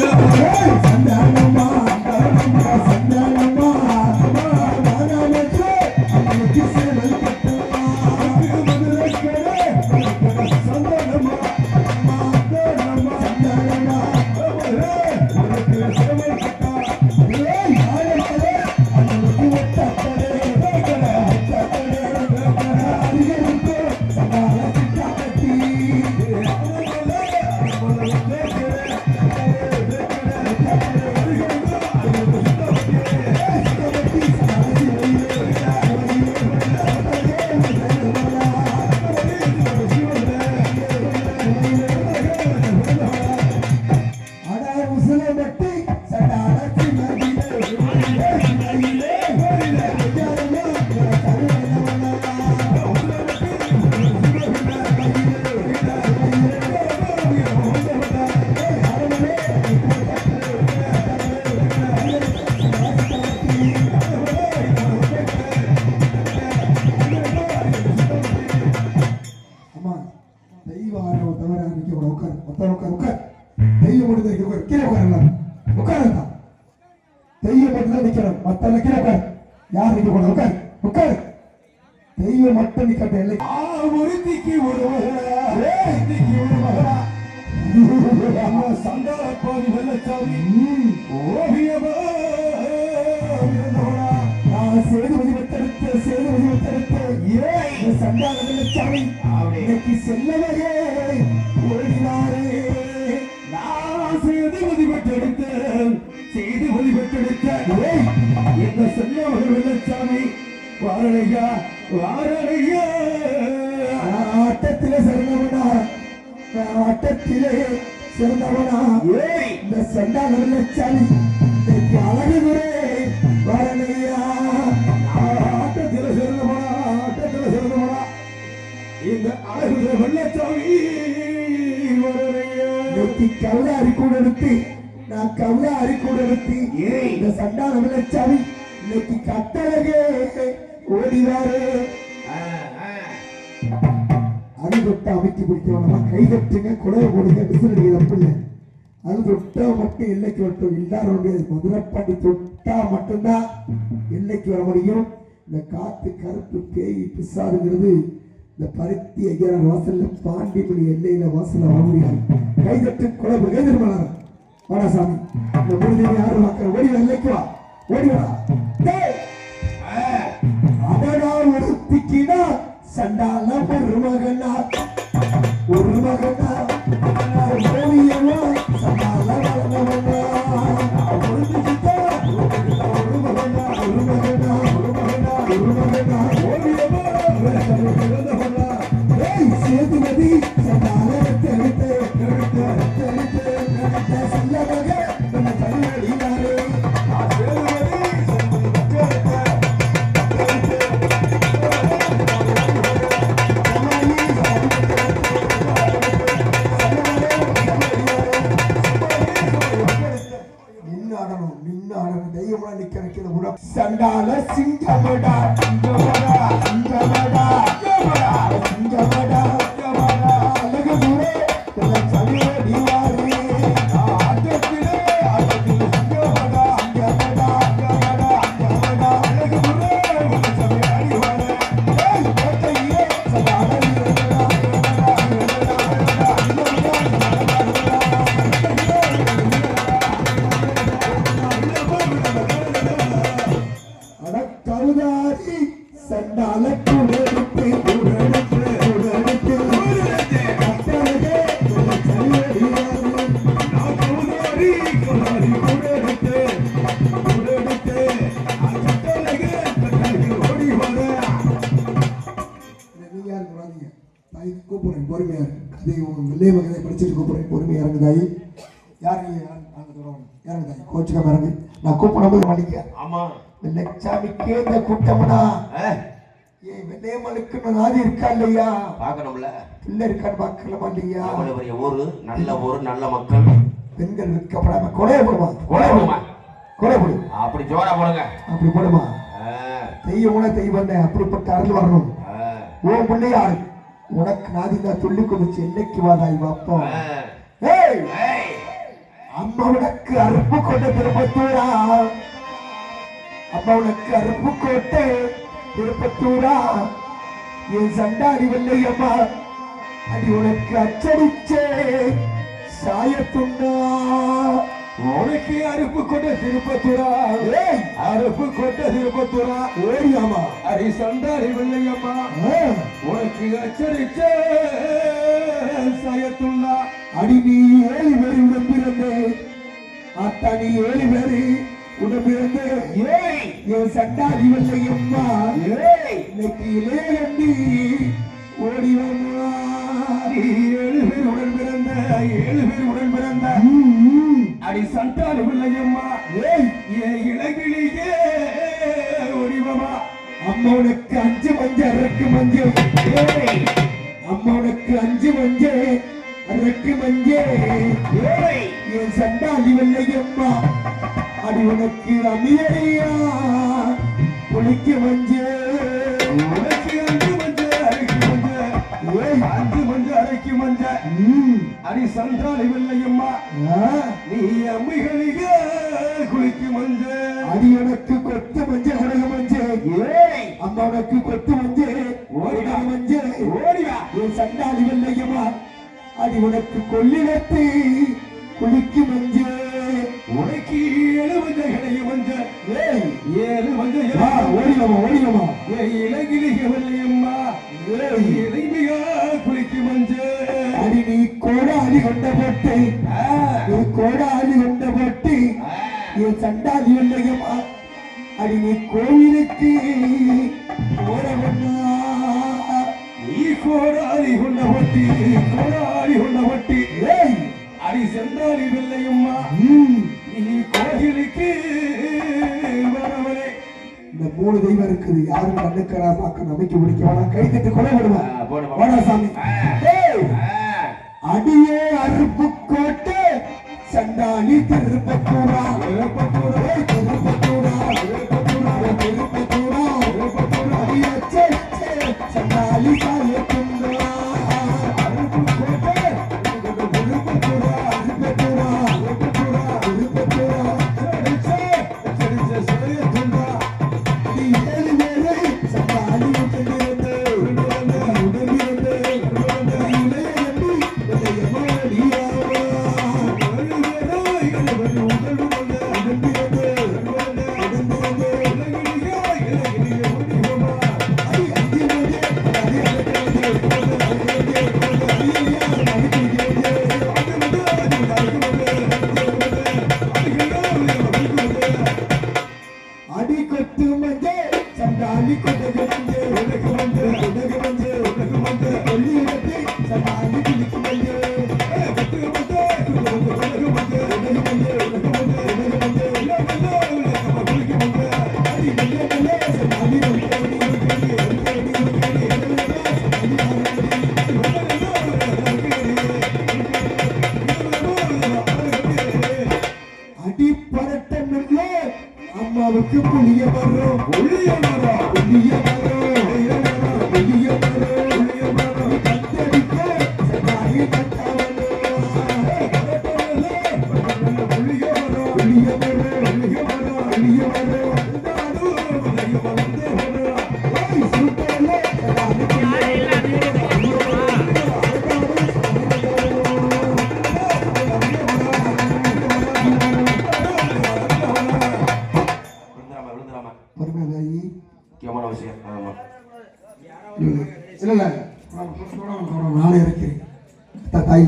Hey, மத்தவங்க கீழே உட்கார். யார் நிக்க கூட உட்கார். உட்கார். தெய்வம் மட்டும் நிக்கட்டும் இல்லை ஒருத்திக்கு ஒரு ஒருத்திக்கு ஒரு மகளா அம்மா சண்டால பாதி வெள்ளச்சாமி. ஓவியமா இருந்தவளா நான் சேதுபதி வெத்தெடுத்த சேதுபதி வெத்தெடுத்த ஏன் இந்த சண்டால வெள்ளச்சாமி இன்னைக்கு செல்லவரே. இந்த செல்லவர வெள்ளச்சாமி வாரணையா வாரணையா. ஆட்டத்திலே சிறந்தவனா? ஆட்டத்திலே சிறந்தவனா? இந்த சண்டால வெள்ளச்சாமி இன்னைக்கு அழகுதுரே வாரணையா? ஆட்டத்திலே சிறந்தவனா ஆட்டத்திலே சிறந்தவனா? இந்த அழகுல வெள்ளச்சாமி நோக்கி கவுளாரி கூட எடுத்து நான் கவுளாரி கூட எடுத்து இந்த சண்டான வெள்ளச்சாமி இன்னைக்கு கட்டழகே ஓடிவாரு. அது தொட்டா அமைக்கி பிடிக்கணுமா கை தட்டுங்க குடவை போடுங்க விசில் தப்பு இல்லை. அது தொட்டா மட்டும் எல்லைக்கு வரட்டும். எல்லாரும் முடியாது மதுரப்பாண்டி தொட்டா மட்டும்தான் எல்லைக்கு வர முடியும். இந்த காத்து கருப்பு பேய் பிசாருங்கிறது இந்த பருத்தி ஐயாயிரம் வாசல்ல பாண்டிமணி எல்லையில வாசல்ல வர முடியாது. கைதட்டு குழம்பு கைதருமானார் வாடா சாமி இந்த மூணு யாரும் மக்கள் ஓடி வா, எல்லைக்கு அவனா ஒருத்திக்கினா சண்டால ஒரு மகனா ஒரு மகனா யார்? நீங்க அங்க தொடரணும் இறங்கு தாய் கோச்சுக்காம இறங்கு நான் கூப்பிடும்போது மன்னிக்க ஆமா. வெள்ளைச்சாமிக்கே இந்த கூட்டம்னா. அஹ், ஏன் வெள்ளையம்மனுக்கு நாதி இருக்கா இல்லையா? பார்க்கணும்ல. பிள்ளை இருக்கான்னு பார்க்கலாமா இல்லையா? பெரிய ஊரு? நல்ல ஊரு நல்ல மக்கள். பெண்கள் விற்கப்படாம கொலைய போடுமா? கொலை போடுமா? கொலை போடு. அப்படி ஜோரா போடுங்க. அப்படி போடுமா? தெய்வமுன தெய்வம் அப்படிப்பட்ட அருள் வரணும். ஓ பிள்ளையாரு உனக்கு நாதினா துள்ளி குதிச்சு என்னைக்கு வாதாய் ஏய், அம்மா உனக்கு அருப்பு கொண்ட திருப்பத்தூரா? அம்மா உனக்கு அருப்பு கோட்டை திருப்பத்தூரா? என் சண்டாடி வெள்ளை அம்மா அடி உனக்கு அச்சடிச்சே. சாயத்துண்டா உனக்கு அறுப்பு கொண்ட திருப்பத்துரா? அறுப்பு கொண்ட திருப்பத்துரா? ஓடியாமா அரி சண்டாரி வெள்ளையம்மா உனக்கு அச்சரிச்ச சயத்துள்ளா அடி நீ ஏழு பேர் உடம்பிறந்து அத்தா நீ ஏழு பேரு உடம்பிறந்து ஏய் என் வெள்ளை அம்மா ஏய் இன்னைக்கு இளையண்டி ஓடிவம்மா நீ ஏழு பேர் உடன் பிறந்த ஏழு பேர் உடன் பிறந்த. அடி சண்டாரி வெள்ளையம்மா ஏய். ஏ இளகிளியே ஒடிவமா அம்மா உனக்கு அஞ்சு மஞ்ச அரக்கு மஞ்சள். அரக்கு மஞ்சள் ஏய் என் சண்டாடி வெள்ளை அம்மா அடி உனக்கு அமியடியா புளிக்க மஞ்சள் உனக்கு அஞ்சு மஞ்ச அரைக்கு மஞ்ச. ஏய். அஞ்சு மஞ்ச அரைக்கு மஞ்ச. அடி சண்டாளி வெள்ளையம்மா நீ அம்மிகளிக குளிக்கு மஞ்ச. அடி உனக்கு கொத்து மஞ்சள் உலக மஞ்சள் ஏய். அம்மா உனக்கு கொத்து மஞ்சள் ஓடிவா. மஞ்சள் ஓடிவா. என் வெள்ளையம்மா அடி உனக்கு கொள்ளிடத்து குளிக்கு மஞ்சள் உனக்கு ஏழு மஞ்ச கிடைய மஞ்ச ஏய் ஏழு மஞ்ச வா, ஓடிவமா ஓடிவமா இலகிலிக வெள்ளையம்மா. ஏய் இளைமிகா குளிக்கு மஞ்ச. அடி நீ கோடாலி கொண்ட போட்டு நீ கோடாலி கொண்ட போட்டு என் சண்டாளி வெள்ளையம்மா. அடி நீ கோவிலுக்கு ஓடவண்ணா கொண்ட வட்டி கோடாரி கொண்ட வட்டி ஏய் அடி சென்றாரி வெள்ளையம்மா நீ கோயிலுக்கு வரவனே இந்த மூணு தெய்வம் இருக்குது யாரும் கண்ணுக்கடா பார்க்க நம்பிக்கை பிடிக்க வேணாம் கை தட்டு கொலை விடுவேன் சாமி அடியே அருப்பு கோட்டை சண்டாளி திருப்பத்தூரா திருப்பத்தூரா, ஏய், இல்லை இல்ல நான் இருக்கிறேன். தாய்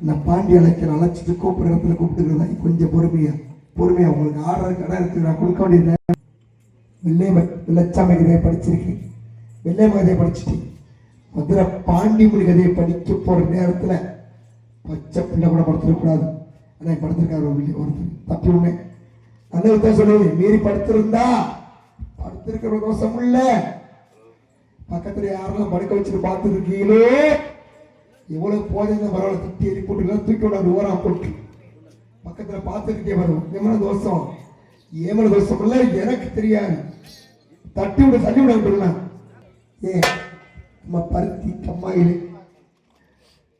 இந்த பாண்டி அழைக்கிற அழைச்சிட்டு கூப்பிடுற இடத்துல கூப்பிட்டுக்கிறதா கொஞ்சம் பொறுமையா. பொறுமையா உங்களுக்கு ஆர்டர் கடை இருக்கு. நான் கொடுக்க வேண்டிய நேரம். வெள்ளை வெள்ளச்சாமி கதையை படிச்சிருக்கேன். வெள்ளை கதையை படிச்சுட்டேன் மதுரை பாண்டிமொழி கதையை படிக்க போற நேரத்துல பச்சை பிள்ளை கூட படுத்துருக்கூடாது ஆனால் படுத்திருக்காரு ஒருத்தர். தப்பி உண்மை நல்ல வித்தா சொல்லுவது மீறி படுத்திருந்தா படுத்திருக்கிற தோஷம் இல்லை. பக்கத்துல யாரெல்லாம் படுக்க வச்சுட்டு பார்த்துருக்கீங்களோ? எவ்வளவு போதைங்க பரவாயில்ல திட்டி எரி போட்டுக்கலாம் தூக்கி விடாது ஓரா போட்டு. பக்கத்துல பார்த்துருக்கே வரும் எமன தோஷம். ஏமன தோஷம் இல்ல எனக்கு தெரியாது. தட்டி விட தள்ளி விட விட்டுலாம் ஏ நம்ம பருத்தி கம்மாயிலே.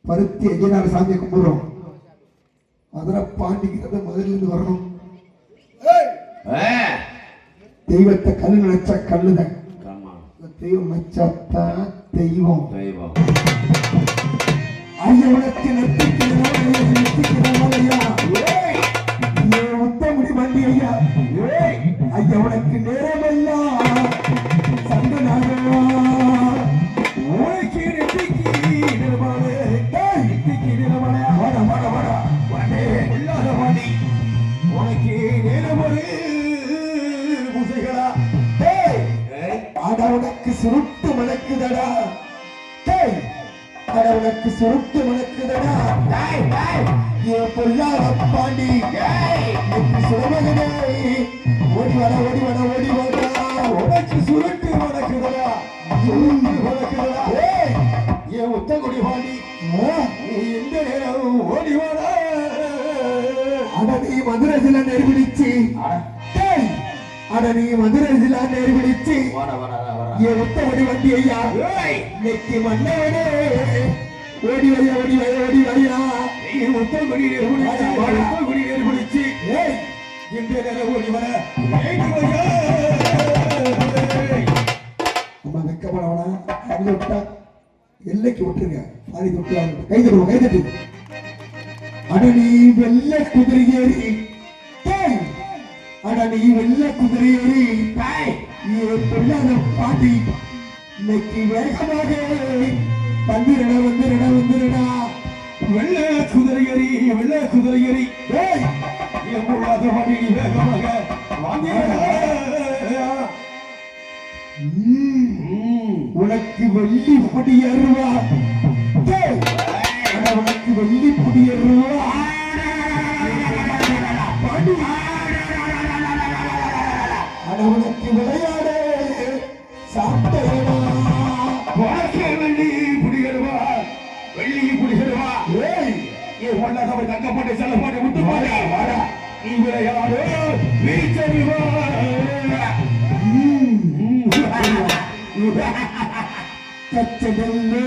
பருத்தி எஜனால சாமியை கும்பிடுறோம். மதுரை பாண்டிங்கிறது மதுரையிலிருந்து வரணும். தெய்வத்தை கல்லு நினைச்சா கல்லுதான். இந்த தெய்வம். தெய்வம். தெய்வம் ஐயவனுக்கு நெத்திக்கிறவனையா நெத்திக்கிறவனையா மதுரை ஜில்லா நெருபிடிச்சு அட நீ மதுரை ஜில்லா நெருபிடிச்சு ஏன் உத்தமடி வண்டி ஐயா இன்னைக்கு மன்னவனே. ஓடி வரையா ஓடி வரையா ஓடி வரையா? நீ ஓடி வர. நம்ம வெக்கப்படவனா அது விட்டா எல்லைக்கு விட்டுருங்க. பாதி விட்டு கை தட்டுவோம் கை தட்டு அட நீ வெள்ளை குதிரை ஏறி பாட்டி. இன்னைக்கு வேகமாக வந்துடா வந்துடா வந்துடா வெள்ள குதிரையரி வெள்ள குதிரையரி டேய் என் வேகமாக உனக்கு வெள்ளி பொடி அருவா. உனக்கு வெள்ளி பொடி அருவா பாண்டி. அட உனக்கு விளையாடு சாப்பிட்டா உனக்கு வெள்ளி புடிகருவா வெள்ளி புடிகருவா ஏய் என் ஒன்னாக தங்க போட்டு செல்ல போட்டு விட்டு போடா வாடா நீ விளையாடு வீச்சறிவா கச்சதல்லே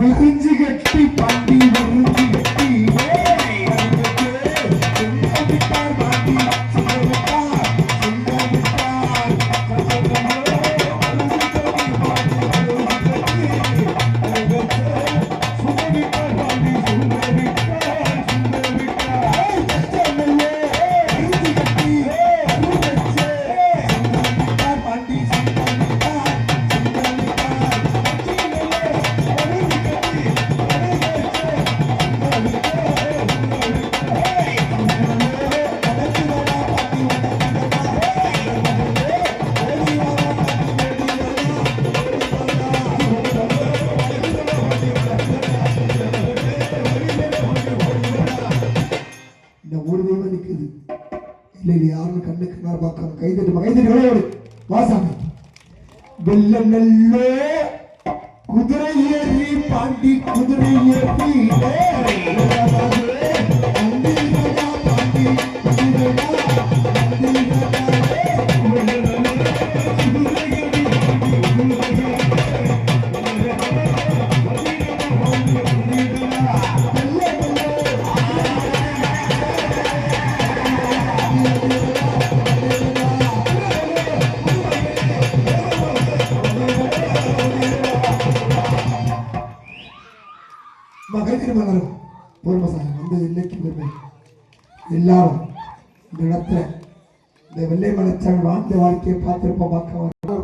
விரிஞ்சு கட்டி பாண்டி விரிஞ்சு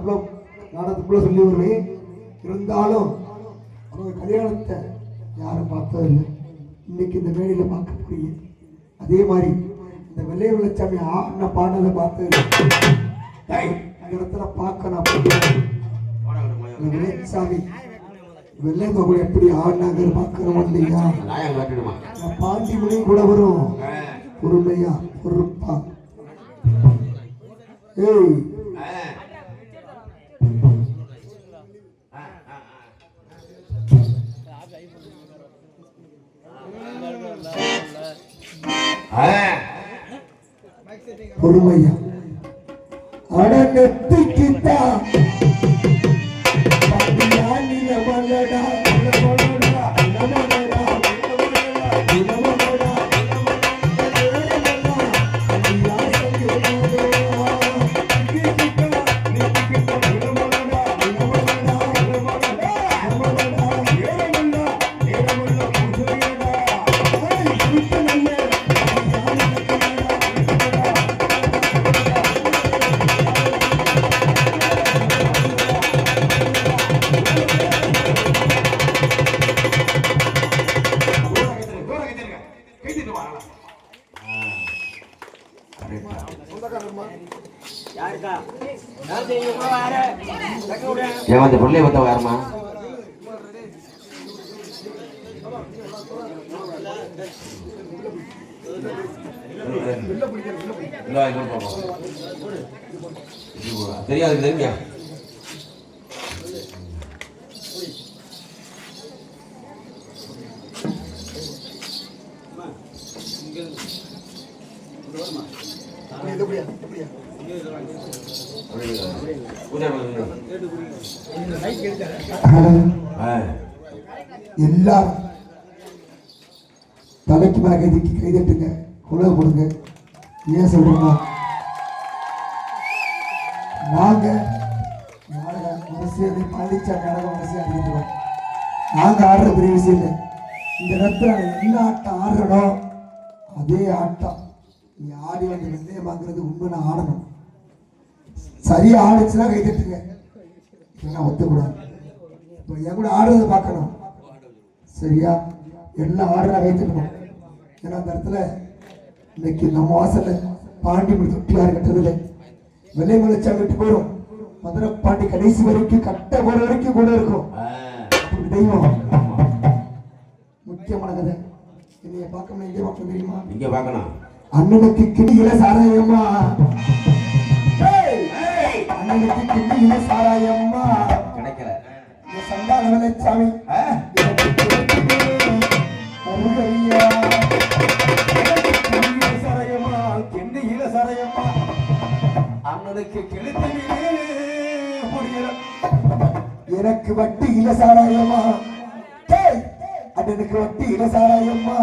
பார்க்க வரணும் நாடகத்துக்குள்ள சொல்லி வருவேன் இருந்தாலும் அவங்க கல்யாணத்தை யாரும் பார்த்ததில்லை. இன்னைக்கு இந்த மேடையில் பார்க்க அதே மாதிரி இந்த வெள்ளை வெள்ளச்சாமி ஆடின பாடலை பார்த்ததில்லை. அந்த இடத்துல பார்க்கணும் வெள்ளைச்சாமி வெள்ளை மகள் எப்படி ஆடினாங்க பார்க்கணும் இல்லையா? பாண்டி மொழி கூட வரும். பொறுமையா பொறுப்பா. ஏய் பொறுமையா. அட நெத்திக்கிட்டா. பாப்போம். தெரியாது இது எப்படியா எப்படியா எல்லாம் தலைக்கு மேல கைதிக்கு கைதட்டுங்க குலவு கொடுங்க. ஏன் சொல்றேன்னா நாங்க நாடக அரசியலை பழனிச்சாமி நாடகம் அரசியல் நாங்க ஆடுற பெரிய விஷயம் இல்லை. இந்த இடத்துல என்ன ஆட்டம் ஆடுறோம். அதே ஆட்டம். நீ ஆடி வந்து நிர்ணயம் வாங்குறது உண்மை நான் ஆடணும். சரியா ஆடுச்சுன்னா கைதட்டுங்க இல்லைன்னா ஒத்துக்கூடாது. இப்போ என் கூட ஆடுறதை பார்க்கணும். சரியா? எல்லாம் ஆடுறா கைத்தட்டணும் ஏன்னா அந்த இடத்துல இன்னைக்கு நம்ம வாசல்ல பாண்டி தொட்டியார் கட்டுறதில்லை. வெள்ளை மலைச்சாமி விட்டு போயிடும் மதுரை பாண்டி கடைசி வரைக்கும் கட்ட போற வரைக்கும் கூட இருக்கும். தெய்வம். முக்கியமான கதை. என்னைய பார்க்கணும் எங்கே பார்க்க தெரியுமா இங்க பார்க்கணும். அண்ணனுக்கு கிணியில சாராயம்மா அண்ணனுக்கு கிணியில சாராயம்மா கிடைக்கல ஆ? அருகையா சரையம்மா. கெண்டையில சரையம்மா. அண்ணனுக்கு கிழித்து புரியல எனக்கு வட்டி இல சாராயம்மா அண்ணனுக்கு வட்டி இல சாராயம்மா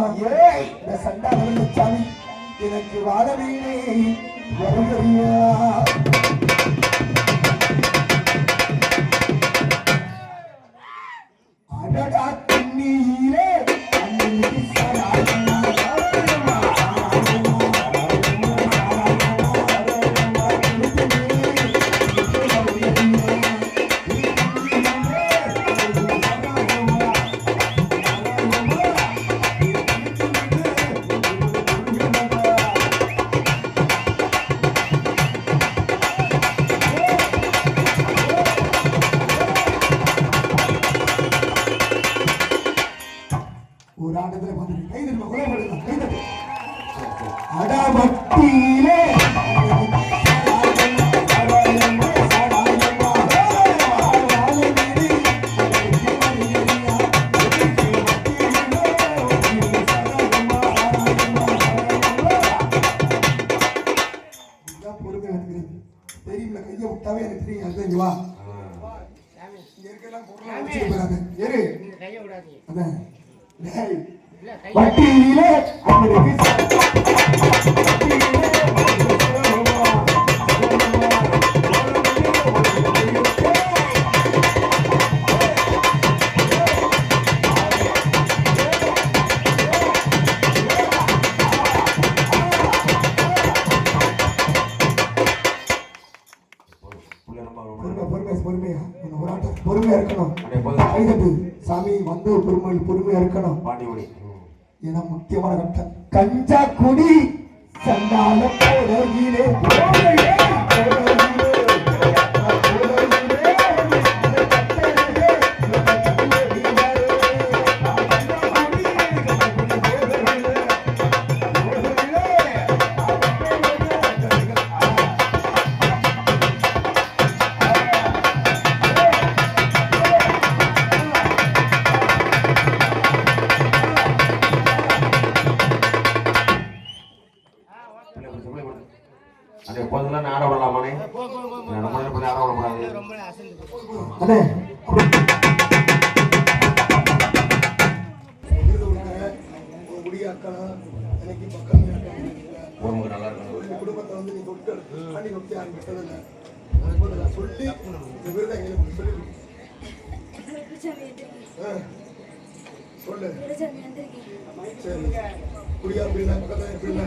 இந்த சண்டால வெள்ளச்சாமி எனக்கு வாழ வீணே. வருகையா கையை விட்டாவே எனக்கு தெரியும் அதுதான் இங்க வா. இங்க இருக்கலாம் பொருளை வச்சுட்டு போறாங்க ஏறு. அதான். டேய் வட்டியிலே அவனுக்கு மணி ஏன்னா முக்கியமான கட்டம். கஞ்சா குடி சண்டால போதையிலே போதையிலே, அண்ணே குடும்பத்தை வந்து நீ தொட்டு பண்ணி தொட்டு யாரும் விட்டதில்லை சொல்லி இந்த விருதை எங்களுக்கு சொல்லி சொல்லு. சரி. குடியா அப்படின்னா பக்கத்துல எப்படின்னா.